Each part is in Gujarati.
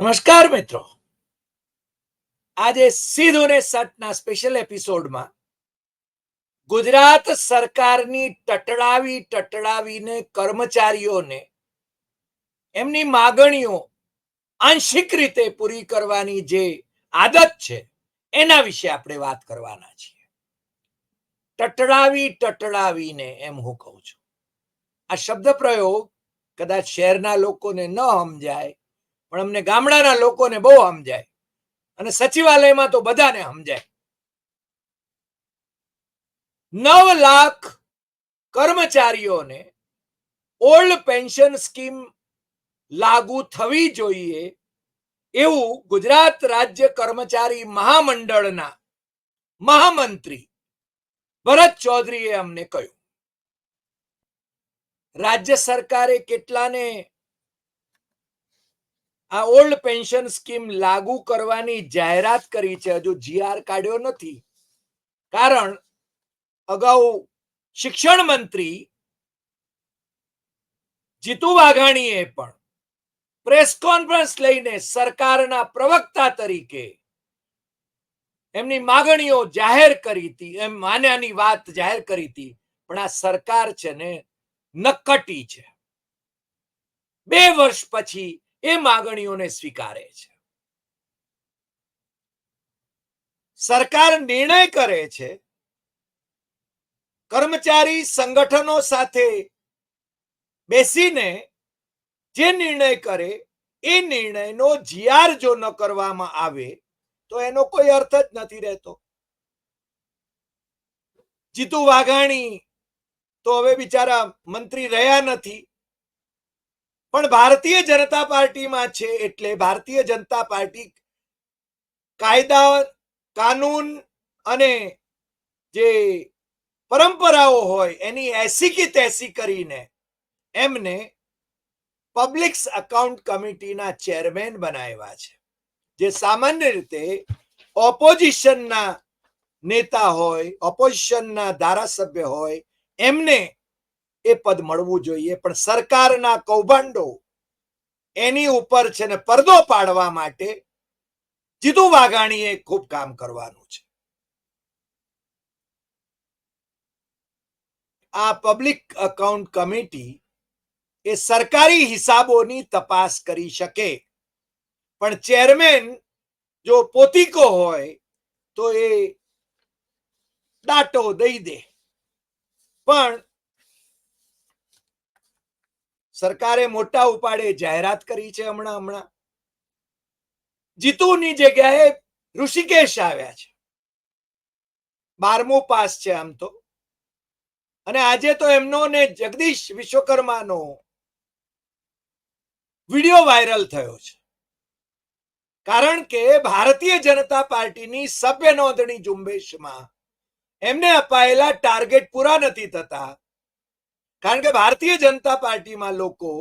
નમસ્કાર મિત્રો. આજે સીધું ને સટના સ્પેશિયલ એપિસોડમાં ગુજરાત સરકારની ટટડાવી ટટડાવીને કર્મચારીઓને એમની માગણીઓ આંશિક રીતે પૂરી કરવાની જે આદત છે, એના વિશે આપણે વાત કરવાના છીએ. ટટડાવી ટટડાવીને એમ હું કહું છું. આ શબ્દ પ્રયોગ કદાચ શહેરના લોકોને ન સમજાય પણ અમને ગામડાના લોકોને બહુ સમજાય. અને સચિવાલયમાં તો બધાને સમજાય. નવ લાખ કર્મચારીઓને ઓલ્ડ પેન્શન સ્કીમ લાગુ થવી જોઈએ એવું ગુજરાત રાજ્ય કર્મચારી મહામંડળના મહામંત્રી ભરત ચૌધરીએ અમને કહ્યું. રાજ્ય સરકારે કેટલાને આ ઓલ્ડ પેન્શન સ્કીમ લાગુ કરવાની જાહેરાત કરી છે. હજુ જીઆર કાઢ્યો નથી. કારણ અગાઉ શિક્ષણ મંત્રી જીતુ વાઘાણીએ પણ પ્રેસ કોન્ફરન્સ લઈને સરકારના પ્રવક્તા તરીકે એમની માગણીઓ જાહેર કરી હતી. એમ માન્યાની વાત જાહેર કરી હતી. પણ આ સરકાર છે ને નક્કટી છે. બે વર્ષ પછી એ માગણીઓને સ્વીકારે છે. સરકાર નિર્ણય કરે છે, કર્મચારી સંગઠનો સાથે બેસીને જે નિર્ણય કરે, એ નિર્ણયનો જીઆર જો ન કરવામાં આવે, તો એનો કોઈ અર્થ જ નથી રહેતો. જીતુ વાઘાણી તો હવે બિચારા મંત્રી રહ્યા નથી પણ ભારતીય જનતા પાર્ટીમાં છે એટલે ભારતીય જનતા પાર્ટી કાયદા, કાનૂન અને જે પરંપરાઓ હોય એની એસી કે તેસી કરીને એમને પબ્લિક્સ અકાઉન્ટ કમિટીના ચેરમેન બનાવ્યા છે. જે સામાન્ય રીતે ઓપોઝિશનના નેતા હોય, ઓપોઝિશનના ધારાસભ્ય હોય, એમને એ પદ મળવું જોઈએ. પણ સરકારના કૌભાંડો એની ઉપર છે ને પડદો પાડવા માટે જીતુ વાઘાણીએ ખૂબ કામ કરવાનું છે. આ પબ્લિક અકાઉન્ટ કમિટી એ સરકારી હિસાબોની તપાસ કરી શકે. પણ ચેરમેન જો પોતીકો હોય તો એ દાટો દઈ દે. પણ સરકારે મોટા ઉપાડે જાહેરાત કરી છે હમણાં હમણાં. જીતુની જગ્યાએ ઋષિકેશ આવ્યા છે. બારમું પાસ છે આમ તો. અને આજે તો એમનો ને જગદીશ વિશ્વકર્માનો વીડિયો વાયરલ થયો છે. કારણ કે ભારતીય જનતા પાર્ટીની સભ્ય નોંધણી ઝુંબેશમાં એમને અપાયેલા ટાર્ગેટ પૂરા નથી થતા. કારણ કે ભારતીય જનતા પાર્ટીમાં લોકો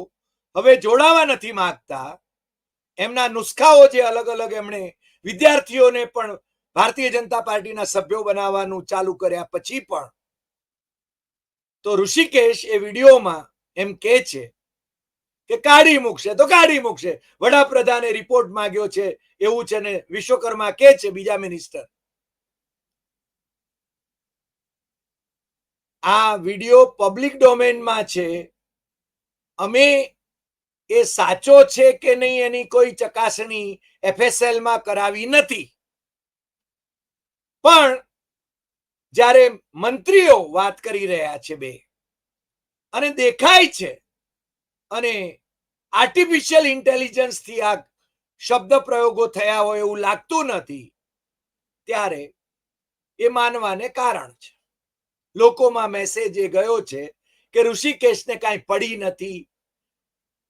હવે જોડાવા નથી માંગતા. એમના નુસ્ખાઓ જે અલગ અલગ એમણે વિદ્યાર્થીઓને પણ ભારતીય જનતા પાર્ટીના સભ્યો બનાવવાનું ચાલુ કર્યા પછી પણ. તો ઋષિકેશ એ વિડીયોમાં એમ કે છે કે કાઢી મૂકશે, તો કાઢી મૂકશે. વડાપ્રધાને રિપોર્ટ માંગ્યો છે, એવું છે ને વિશ્વકર્મા કે છે બીજા મિનિસ્ટર આ વિડિયો પબ્લિક ડોમેનમાં છે. અમે એ સાચો છે કે નહીં એની કોઈ ચકાસણી એફએસએલમાં કરાવી નથી. પણ જ્યારે મંત્રીઓ વાત કરી રહ્યા છે બે, અને દેખાય છે, અને આર્ટિફિશિયલ ઇન્ટેલિજન્સથી આ શબ્દ પ્રયોગો થયા હોય એવું લાગતું નથી, ત્યારે એ માનવાને કારણ છે. લોકોમાં મેસેજ એ ગયો છે કે ઋષિકેશને કાંઈ પડી નથી.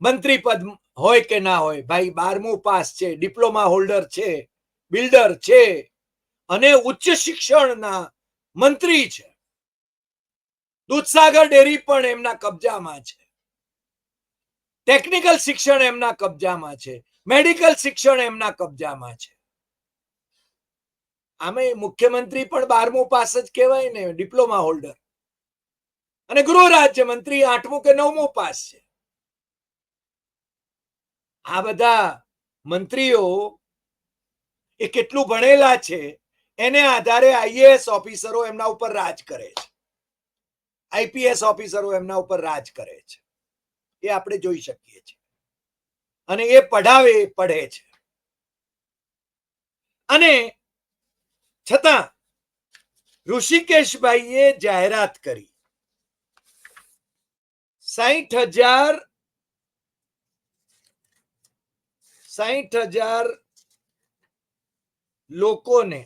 મંત્રી પદ હોય કે ના હોય, ભાઈ બારમું પાસ છે, ડિપ્લોમા હોલ્ડર છે, બિલ્ડર છે અને ઉચ્ચ શિક્ષણના મંત્રી છે. દૂધસાગર ડેરી પણ એમના કબજામાં છે. ટેકનિકલ શિક્ષણ એમના કબજામાં છે. મેડિકલ શિક્ષણ એમના કબજામાં છે. આમે મુખ્યમંત્રી પણ બારમું પાસ જ કહેવાય ને, ડિપ્લોમા હોલ્ડર. અને ગૃહ રાજ્યમંત્રી આઠમું કે નવમું પાસ છે. આ બધા મંત્રીઓ એ કેટલું ભણેલા છે, એને આધારે આઈએએસ ઓફિસરો એમના ઉપર રાજ કરે છે. આઈપીએસ ઓફિસરો એમના ઉપર રાજ કરે છે. એ આપણે જોઈ શકીએ છીએ. અને એ પઢાવે પઢે છે. અને છતાં ઋષિકેશભાઈએ જાહેરાત કરી. સાહીઠ હજાર સાહીઠ હજાર લોકોને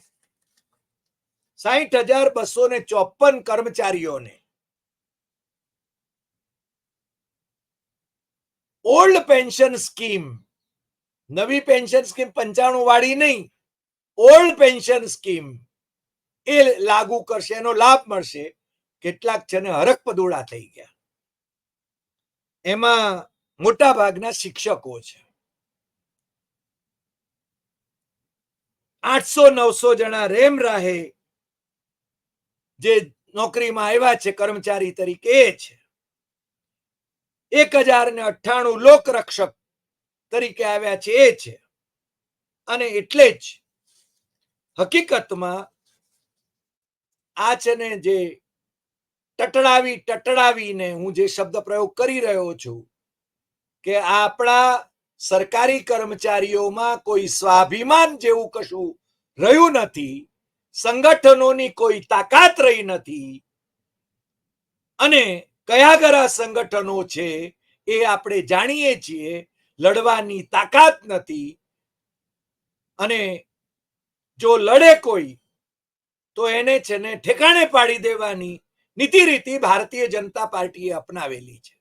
સાહીઠ હજાર બસો ને ચોપન કર્મચારીઓને, ઓલ્ડ પેન્શન સ્કીમ, નવી પેન્શન સ્કીમ પંચાણું વાળી નહીં ઓલ્ડ પેન્શન સ્કીમ એ લાગુ કરશે, એનો લાભ મળશે. કેટલાક છે ને હરક પદોડા થઈ ગયા. એમાં મોટા ભાગના શિક્ષકો છે. આઠસો નવસો જણા રેમ રાહે જે નોકરીમાં આવ્યા છે, કર્મચારી તરીકે, એ છે. એક હજાર ને અઠ્ઠાણું લોકરક્ષક તરીકે આવ્યા છે, એ છે. અને એટલે જ હકીકતમાં આ છે ને જે ટટડાવી ટટડાવીને હું જે શબ્દ પ્રયોગ કરી રહ્યો છું કે આપણા સરકારી કર્મચારીઓમાં કોઈ સ્વાભિમાન જેવું કશું રહ્યું નથી, સંગઠનોની કોઈ તાકાત રહી નથી અને કયા કયા સંગઠનો છે એ આપણે જાણીએ છીએ, લડવાની તાકાત નથી અને જો લડે કોઈ, તો એને છે ને ઠેકાણે પાડી દેવાની નીતિ રીતિ ભારતીય જનતા પાર્ટીએ અપનાવેલી છે.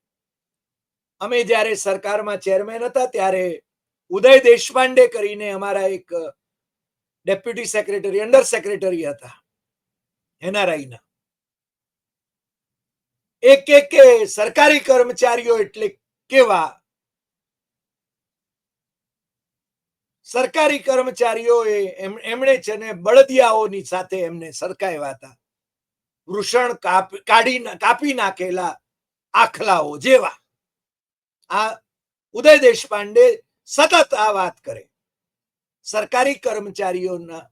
અમે જ્યારે સરકારમાં ચેરમેન હતા ત્યારે ઉદય દેશપાંડે કરીને અમારા એક ડેપ્યુટી સેક્રેટરી, અંડર સેક્રેટરી હતા, એનઆરઆઈના. એક એક સરકારી કર્મચારીઓ એટલે કેવા સરકારી કર્મચારીઓ એમણે છે ને બળદિયાઓની સાથે એમને સરકાવ્યા હતા. વૃષણ કાઢી કાપી નાખેલા આખલાઓ જેવા. આ ઉદય દેશપાંડે સતત આ વાત કરે. સરકારી કર્મચારીઓના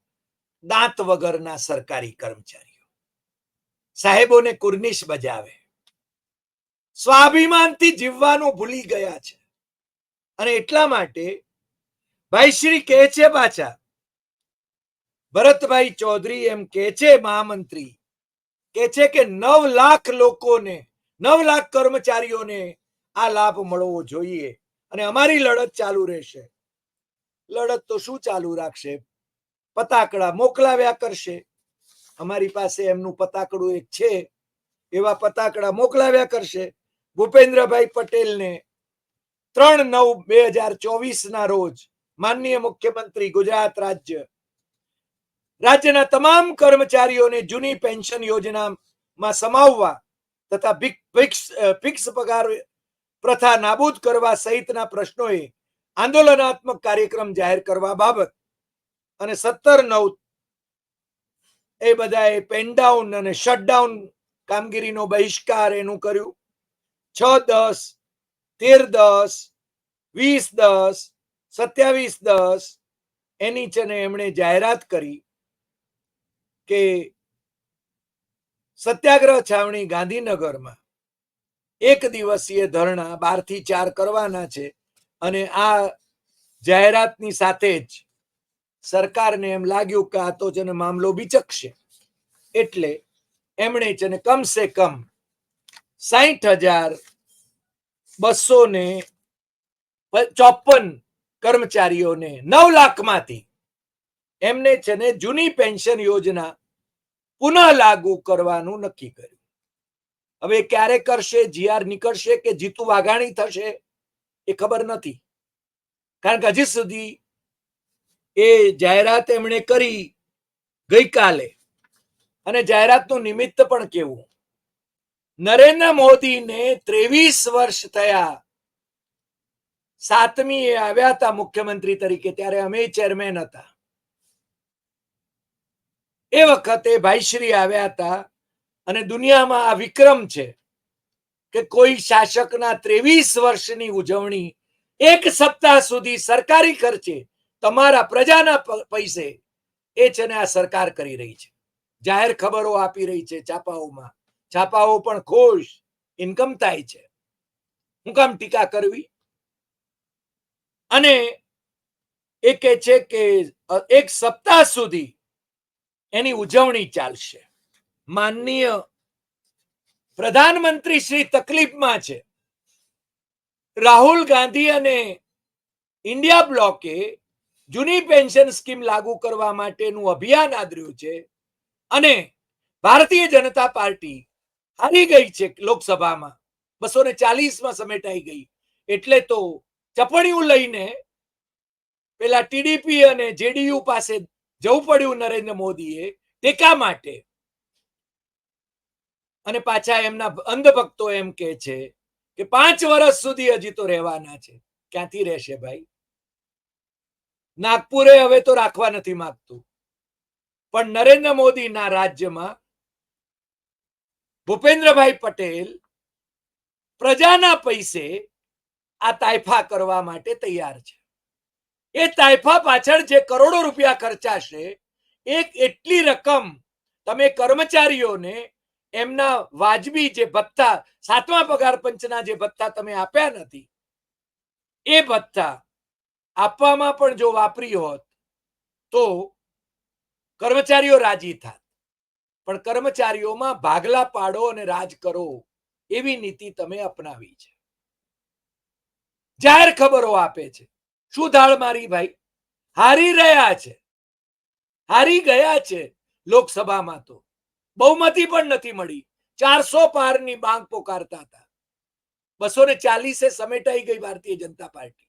દાંત વગરના સરકારી કર્મચારીઓ. સાહેબોને કુર્નિશ બજાવે. સ્વાભિમાનથી જીવવાનું ભૂલી ગયા છે. અને એટલા માટે ભાઈ શ્રી કહે છે પાછા. ભરતભાઈ ચૌધરી એમ કે છે મહામંત્રી. કે છે કે નવ લાખ લોકોને, નવ લાખ કર્મચારીઓને આ લાભ મળવો જોઈએ અને અમારી લડત ચાલુ રહેશે. લડત તો શું ચાલુ રાખશે? પતાકડા મોકલાવ્યા કરશે. અમારી પાસે એમનું પતાકડું એક છે. એવા પતાકડા મોકલાવ્યા કરશે. ભૂપેન્દ્રભાઈ પટેલને ત્રણ નવ બે હજાર ચોવીસ ના રોજ માનનીય મુખ્યમંત્રી, ગુજરાત રાજ્ય. રાજ્યના તમામ કર્મચારીઓને જૂની પેન્શન યોજનામાં સમાવવા તથા ફિક્સ પગાર પ્રથા નાબૂદ કરવા સહિતના પ્રશ્નોએ આંદોલનાત્મક કાર્યક્રમ જાહેર કરવા બાબત અને સત્તર નવ એ બધાએ પેનડાઉન અને શટડાઉન કામગીરીનો બહિષ્કાર એનું કર્યું. છ દસ, તેર દસ, વીસ દસ સત્યાવીસ દસ એની છે એમણે જાહેરાત કરી કે સત્યાગ્રહ છાવણી ગાંધીનગરમાં એક દિવસીય ધરણા બારથી ચાર કરવાના છે અને આ જાહેરાતની સાથે જ સરકારને એમ લાગ્યું કે આ તો છે ને મામલો બિચકશે એટલે એમણે છે ને કમસે કમ સાહીઠ હજાર બસો ને ચોપન કર્મચારીઓને નવ લાખમાંથી એમને છે ને જૂની પેન્શન યોજના પુનઃ લાગુ કરવાનું નક્કી કર્યું. હવે ક્યારે કરશે? જીઆર નીકળશે કે જીતુ વાઘાણી થશે? એ ખબર નથી. કારણ કે હજી સુધી એ જાહેરાત એમણે કરી ગઈકાલે. અને જાહેરાતનું નિમિત્ત પણ કેવું? નરેન્દ્ર મોદીને ત્રેવીસ વર્ષ થયા સાતમી એ આવ્યા હતા મુખ્યમંત્રી તરીકે, ત્યારે અમે ચેરમેન હતા. એ વખતે ભાઈશ્રી આવ્યા હતા અને દુનિયામાં આ વિક્રમ છે કે કોઈ શાસકના ત્રેવીસ વર્ષની ઉજવણી એક સપ્તાહ સુધી સરકારી ખર્ચે તમારા પ્રજાના પૈસે એ છે ને આ સરકાર કરી રહી છે. જાહેર ખબરો આપી રહી છે છાપાઓમાં છાપાઓ પણ ખુશ ઇન્કમ થાય છે. હું કામ ટીકા કરવી? અને એ કે છે કે એક સપ્તાહ સુધી એની ઉજવણી ચાલશે. માનનીય પ્રધાનમંત્રી શ્રી તકલીફમાં છે. રાહુલ ગાંધી અને ઇન્ડિયા બ્લોકે જૂની પેન્શન સ્કીમ લાગુ કરવા માટેનું અભિયાન આદર્યું છે અને ભારતીય જનતા પાર્ટી હારી ગઈ છે લોકસભામાં. બસો ને ચાલીસમાં સમેટાઈ ગઈ. એટલે તો ચપડિયું લઈને પેલા ટીડીપી અને જેડીયુ પાસે જવું પડ્યું નરેન્દ્ર મોદીએ ટેકા માટે. અને પાછા એમના અંધભક્તો એમ કે છે કે પાંચ વર્ષ સુધી હજી તો રહેવાના છે. ક્યાંથી રહેશે ભાઈ? નાગપુરે હવે તો રાખવા નથી માંગતું. પણ નરેન્દ્ર મોદીના રાજ્યમાં ભૂપેન્દ્રભાઈ પટેલ પ્રજાના પૈસે આ તાયફા કરવા માટે તૈયાર છે. એ તાયફા પાછળ જે કરોડો રૂપિયા ખર્ચાશે, એક એટલી રકમ તમે કર્મચારીઓને એમના વાજબી જે ભથ્થા, સાતમા પગાર પંચના જે ભથ્થા તમે આપ્યા નથી, એ ભથ્થા આપવામાં પણ જો વાપરી હોત, તો કર્મચારીઓ રાજી થાત. પણ કર્મચારીઓમાં ભાગલા પાડો અને રાજ કરો, એવી નીતિ તમે અપનાવી છે. જાહેર ખબરો આપે છે. શું ધાળ મારી ભાઈ? હારી રહ્યા છે. હારી ગયા છે લોકસભામાં તો. બહુમતી પણ નથી મળી. ચારસો પારની માંગ પોકારતા હતા. બસો ને ચાલીસે સમેટાઈ ગઈ ભારતીય જનતા પાર્ટી.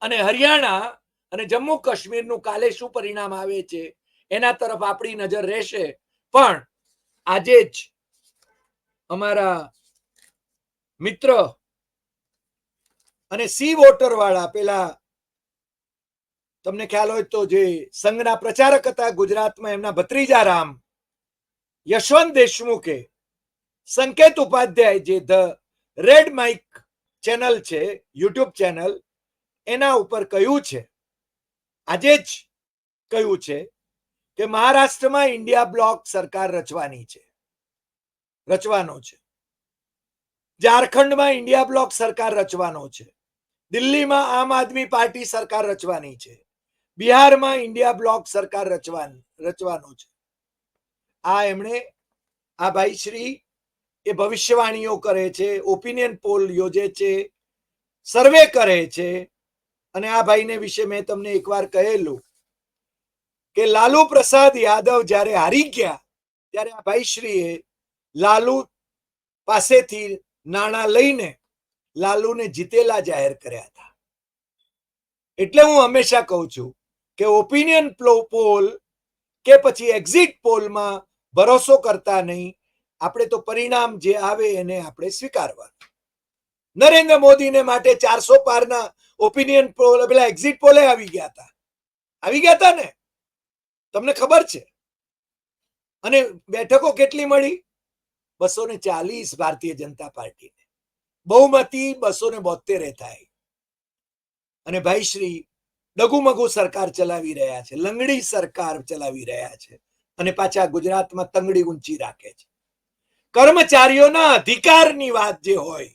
અને હરિયાણા અને જમ્મુ કાશ્મીરનું કાલે શું પરિણામ આવે છે? એના તરફ આપણી નજર રહેશે. પણ આજે જ અમારા મિત્ર અને સી વોટર વાળા પેલા, તમને ખ્યાલ હોય તો જે સંઘના પ્રચારક હતા ગુજરાતમાં, એમના ભત્રીજા રામ યશવંત દેશમુખે સંકેત ઉપાધ્યાય જે ધ રેડ માઇક ચેનલ છે, યુટ્યુબ ચેનલ, એના ઉપર કહ્યું છે. આજે જ કહ્યું છે કે મહારાષ્ટ્રમાં ઇન્ડિયા બ્લોક સરકાર રચવાની છે, રચવાનો છે. ઝારખંડમાં ઇન્ડિયા બ્લોક સરકાર રચવાનો છે. દિલ્હીમાં આમ આદમી પાર્ટી સરકાર રચવાની છે. બિહારમાં ઇન્ડિયા બ્લોક સરકાર રચવાન, રચવાનો છે. આ એમણે, આ ભાઈ શ્રી એ ભવિષ્યવાણીઓ કરે છે ઓપિનિયન પોલ યોજે છે સર્વે કરે છે અને આ ભાઈને વિશે મેં તમને એકવાર કહેલું કે લાલુ પ્રસાદ યાદવ જ્યારે હારી ગયા ત્યારે આ ભાઈ શ્રીએ લાલુ પાસેથી નાણાં લઈને લાલુને જીતેલા જાહેર કર્યા હતા. એટલે હું હંમેશા કહું છું કે ઓપિનિયન પોલ કે પછી એક્ઝિટ પોલમાં ભરોસો કરતા નહીં, આપણે તો પરિણામ જે આવે એને આપણે સ્વીકારવાનું. નરેન્દ્ર મોદીને માટે ચારસો પારના ઓપિનિયન પોલ પેલા એક્ઝિટ પોલે આવી ગયા હતા. આવી ગયા હતા ને? તમને ખબર છે? અને બેઠકો કેટલી મળી? બસો ને ચાલીસ ભારતીય જનતા પાર્ટીને. બહુમતી બસો ને બોતેરે થાય. અને ભાઈ શ્રી ડગુમગુ સરકાર ચલાવી રહ્યા છે, લંગડી સરકાર ચલાવી રહ્યા છે અને પાછા ગુજરાતમાં તંગડી ઊંચી રાખે છે. કર્મચારીઓના અધિકારની વાત જે હોય,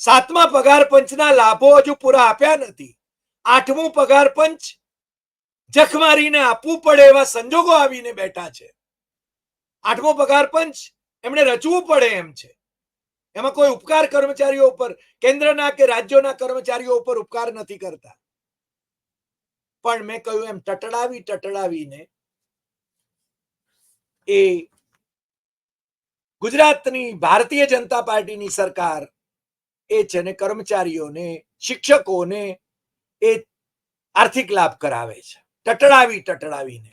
સાતમા પગાર પંચના લાભો હજુ પૂરા આપ્યા નથી. આઠમું પગાર પંચ જખ મારીને આપવું પડે એવા સંજોગો આવીને બેઠા છે. આઠમો પગાર પંચ એમણે રચવું પડે એમ છે. એમાં કોઈ ઉપકાર કર્મચારીઓ ઉપર, કેન્દ્રના કે રાજ્યોના કર્મચારીઓ ઉપર ઉપકાર નથી કરતા. પણ મેં કહ્યું એમ, ટટડાવી ટટડાવીને એ ગુજરાતની ભારતીય જનતા પાર્ટીની સરકાર એ છે ને કર્મચારીઓને, શિક્ષકોને એ આર્થિક લાભ કરાવે છે. ટટડાવી ટટડાવીને.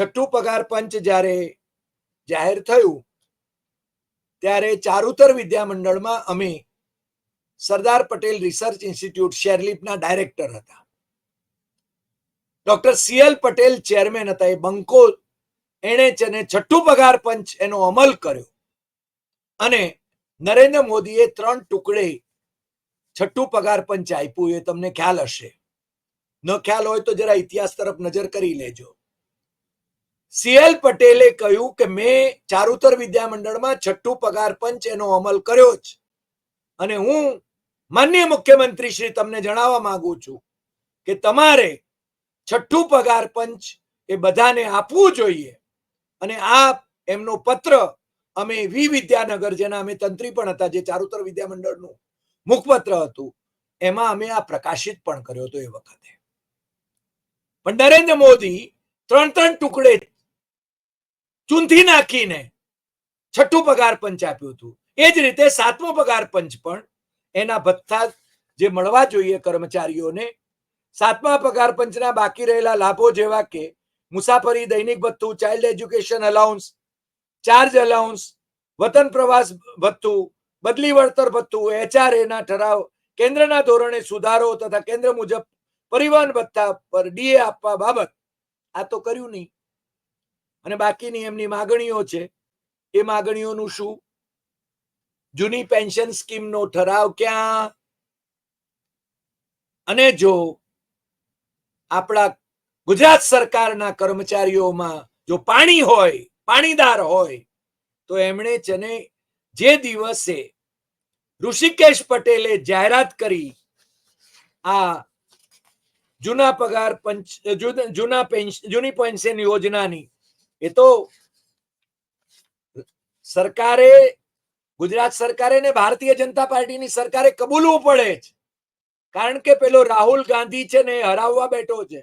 છઠ્ઠું પગાર પંચ જ્યારે જાહેર થયું ત્યારે ચારુતર વિદ્યામંડળમાં અમે સરદાર પટેલ રિસર્ચ ઇન્સ્ટિટ્યૂટ શેરલિપના ડાયરેક્ટર હતા. Doctor C L Patel chairman હતા. એ બંકો એણે છે છઠ્ઠું પગાર પંચ એનો અમલ કર્યો. અને નરેન્દ્ર મોદીએ ત્રણ ટુકડે છઠ્ઠું પગાર પંચ આપ્યું. એ તમને ખ્યાલ હશે. ન ખ્યાલ હોય તો જરા ઇતિહાસ તરફ નજર કરી લેજો. સીએલ પટેલે કહ્યું કે મેં ચારુતર વિદ્યામંડળમાં છઠ્ઠું પગાર પંચ એનો અમલ કર્યો જ. અને હું માન્ય મુખ્યમંત્રી શ્રી તમને જણાવવા માંગુ છું કે તમારે છઠ્ઠું પગાર પંચ એ બધાને આપવું જોઈએ. અને આ એમનો પત્ર અમે વી વિદ્યાનગર, જેના અમે તંત્રી પણ હતા, જે ચારુતર વિદ્યામંડળનું મુખપત્ર હતું, એમાં અમે આ પ્રકાશિત પણ કર્યો હતો એ વખતે. પણ નરેન્દ્ર મોદી ત્રણ ત્રણ ટુકડે ચૂંથી નાખીને છઠ્ઠું પગાર પંચ આપ્યું હતું. એ જ રીતે સાતમો પગાર પંચ પણ એના ભથ્થા જે મળવા જોઈએ કર્મચારીઓને, સાતમા પગાર પંચના બાકી રહેલા લાભો જેવા કે મુસાફરી, દૈનિક ભથ્થું child education allowance charge allowance વતન પ્રવાસ ભથ્થું, બદલી વળતર ભથ્થું એચઆરએ ના ઠરાવ, કેન્દ્રના ધોરણે સુધારો તથા કેન્દ્ર મુજબ પરિવહન ભથ્થા પર ડીએ આપવા બાબત આ તો કર્યું નહીં. અને બાકીની એમની માગણીઓ છે. એ માગણીઓનું શું? જૂની પેન્શન સ્કીમનો ઠરાવ ક્યાં? અને જો આપણા ગુજરાત સરકારના કર્મચારીઓમાં જો પાણી હોય, પાણીદાર હોય, તો એમણે છે જે દિવસે ઋષિકેશ પટેલે જાહેરાત કરી, આ જૂના પગાર પંચ, જૂના પેન્શન જૂની પેન્શન યોજનાની એ તો સરકારે, ગુજરાત સરકારે ને ભારતીય જનતા પાર્ટીની સરકારે કબૂલવું પડે છે કારણ કે પેલો રાહુલ ગાંધી છે ને હરાવવા બેઠો છે.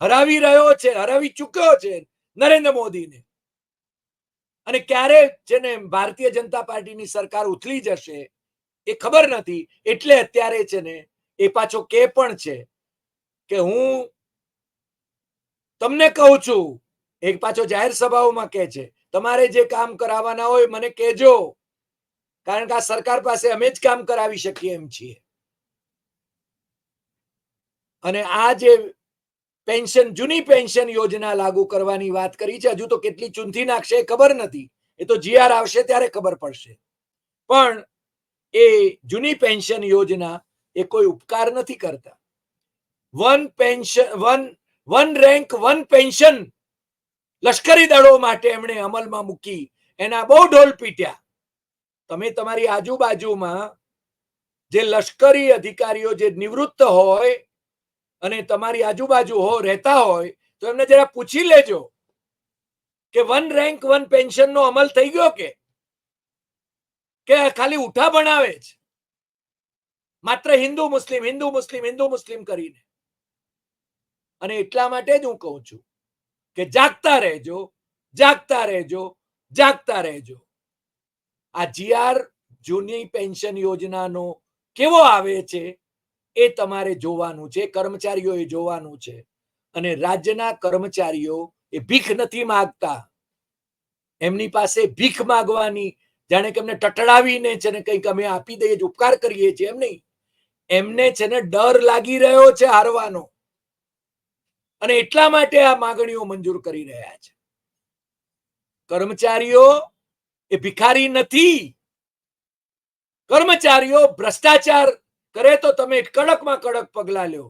હરાવી રહ્યો છે, હરાવી ચૂક્યો છે નરેન્દ્ર મોદીને. અને ક્યારે છે ને ભારતીય જનતા પાર્ટીની સરકાર ઉથલી જશે એ ખબર નથી. એટલે અત્યારે છે ને એ પાછો કે પણ છે કે હું તમને કહું છું એક પાછો જાહેર સભાઓમાં કહે છે, તમારે જે કામ કરાવવાના હોય મને કહેજો, કારણ કે આ સરકાર પાસે અમે જ કામ કરાવી શકીએ એમ છીએ. અને આ જે પેન્શન, જૂની પેન્શન યોજના લાગુ કરવાની વાત કરી છે, હજુ તો કેટલી ચૂંથી નાખશે એ ખબર નથી. એ તો જીઆર આવશે ત્યારે ખબર પડશે. પણ એ જૂની પેન્શન યોજના એ કોઈ ઉપકાર નથી કરતા. One pension, one one rank, one pension લશ્કરી દળો માટે એમણે અમલમાં મૂકી, એના બહુ ઢોલ પીટ્યા. તમે તમારી આજુબાજુમાં જે લશ્કરી અધિકારીઓ જે નિવૃત્ત હોય અને તમારી આજુબાજુ હો, રહેતા હોય, તો એમને જરા પૂછી લેજો કે વન રેન્ક વન પેન્શન નો અમલ થઈ ગયો કે? કે ખાલી ઉઠા બનાવે જ? માત્ર હિન્દુ મુસ્લિમ હિન્દુ મુસ્લિમ હિન્દુ મુસ્લિમ કરીને. અને એટલા માટે જ હું કહું છું. કે જાગતા રહેજો જાગતા રહેજો જાગતા રહેજો. આ જીઆર જૂની પેન્શન યોજનાનો કેવો આવે છે એ તમારે જોવાનું છે, કર્મચારીઓએ જોવાનું છે. અને રાજ્યના કર્મચારીઓ એ ભીખ નથી માગતા. એમની પાસે ભીખ માગવાની, જાણે કે એમને ટટડાવીને છે ને કંઈક અમે આપી દઈએ ઉપકાર કરીએ છીએ એમ નહીં. એમને છે ને ડર લાગી રહ્યો છે હારવાનો. અને એટલા માટે આ માગણીઓ મંજૂર કરી રહ્યા છે. કર્મચારીઓ એ ભિખારી નથી. કર્મચારીઓ ભ્રષ્ટાચાર કરે તો તમે કડકમાં કડક પગલા લ્યો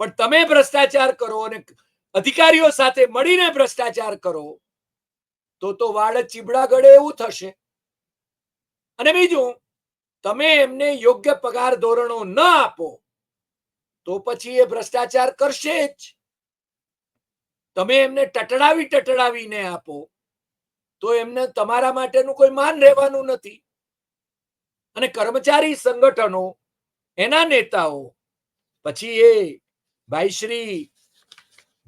પણ તમે ભ્રષ્ટાચાર કરો અને અધિકારીઓ સાથે મળીને ભ્રષ્ટાચાર કરો, તો તો વાળ ચીબડા ગળે એવું થશે. અને બીજું, તમે એમને યોગ્ય પગાર ધોરણો ન આપો. તો પછી એ ભ્રષ્ટાચાર કરશે જ. તમે એમને ટટડાવી ટટડાવીને આપો, તો એમને તમારા માટેનું કોઈ માન રહેવાનું નથી. અને કર્મચારી સંગઠનો, એના નેતાઓ, પછી એ ભાઈ શ્રી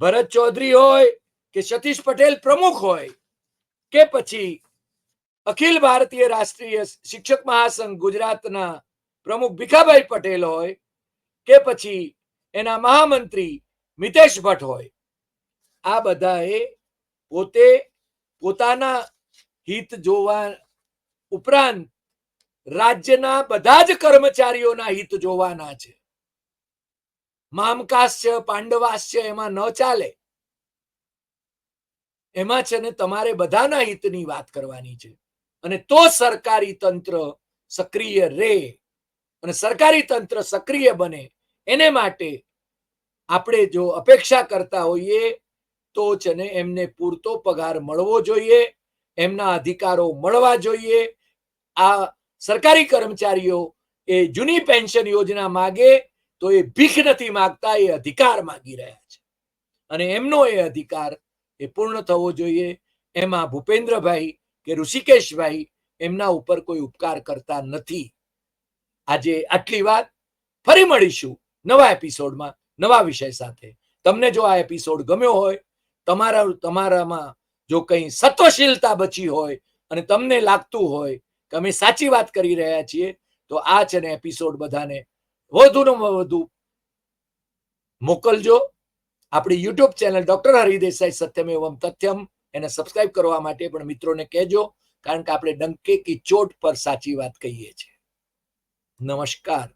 ભરત ચૌધરી હોય કે સતીશ પટેલ પ્રમુખ હોય, કે પછી અખિલ ભારતીય રાષ્ટ્રીય શિક્ષક મહાસંઘ ગુજરાતના પ્રમુખ ભીખાભાઈ પટેલ હોય કે પછી એના મહામંત્રી મિતેશ ભટ્ટ હોય. આ બધાએ પોતે પોતાના હિત જોવા ઉપરાંત રાજ્યના બધા જ કર્મચારીઓના હિત જોવાના છે. મામકાશ્ય પાંડવાશ્ય એમાં ન ચાલે. એમાં છે ને તમારે બધાના હિતની વાત કરવાની છે. અને તો સરકારી તંત્ર સક્રિય રે. અને સરકારી તંત્ર સક્રિય બને એને માટે આપણે જો અપેક્ષા કરતા હોઈએ, તો જ ને એમને પૂરતો પગાર મળવો જોઈએ, એમના અધિકારો મળવા જોઈએ. આ સરકારી કર્મચારીઓ એ જૂની પેન્શન યોજના માગે, તો એ ભીખ નથી માગતા, એ અધિકાર માગી રહ્યા છે. અને એમનો એ અધિકાર એ પૂર્ણ થવો જોઈએ. એમાં ભૂપેન્દ્રભાઈ કે ઋષિકેશભાઈ એમના ઉપર કોઈ ઉપકાર કરતા નથી. આજે આટલી વાત. ફરી મળીશું. નવા એપિસોડમાં, નવા વિષય સાથે. તમને જો આ એપિસોડ ગમ્યો હોય, તમારા, તમારામાં જો કંઈ સત્વશીલતા બચી હોય અને તમને લાગતું હોય કે અમે સાચી વાત કરી રહ્યા છીએ, તો આ છે ને એપિસોડ બધાને વધુને વધુ મોકલજો. આપણી યુટ્યુબ ચેનલ ડોક્ટર હરિદેસાઈ સત્યમ એવમ તથ્યમ એને સબસ્ક્રાઇબ કરવા માટે પણ મિત્રોને કહેજો, કારણ કે આપણે ડંકે કી ચોટ પર સાચી વાત કહીએ છીએ. નમસ્કાર.